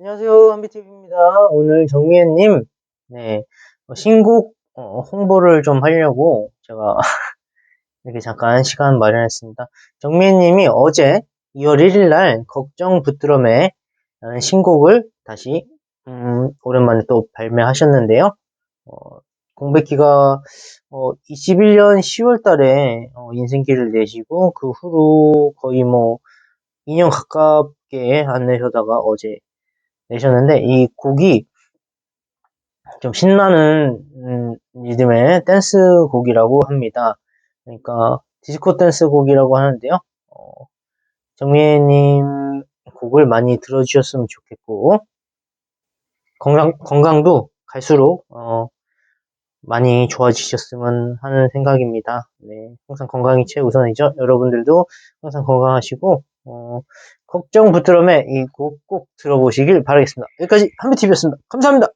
안녕하세요. 한비TV입니다. 오늘 정미애님, 네, 어, 신곡 어, 홍보를 좀 하려고 제가 이렇게 잠깐 시간 마련했습니다. 정미애님이 어제 2월 1일 날 걱정 붙들어매 라는 신곡을 다시 음, 오랜만에 또 발매하셨는데요. 어, 공백기가 21년 10월 달에 어, 인생길을 내시고 그 후로 거의 뭐 2년 가깝게 안 내셔다가 어제 내셨는데 이 곡이 좀 신나는 음, 리듬의 댄스 곡이라고 합니다. 그러니까 디스코 댄스 곡이라고 하는데요. 어, 정미애님 곡을 많이 들어주셨으면 좋겠고 건강 건강도 갈수록 어, 많이 좋아지셨으면 하는 생각입니다. 네, 항상 건강이 최우선이죠. 여러분들도 항상 건강하시고 어, 걱정 부트럼의 이곡 꼭 들어보시길 바라겠습니다. 여기까지 한비TV였습니다. 감사합니다.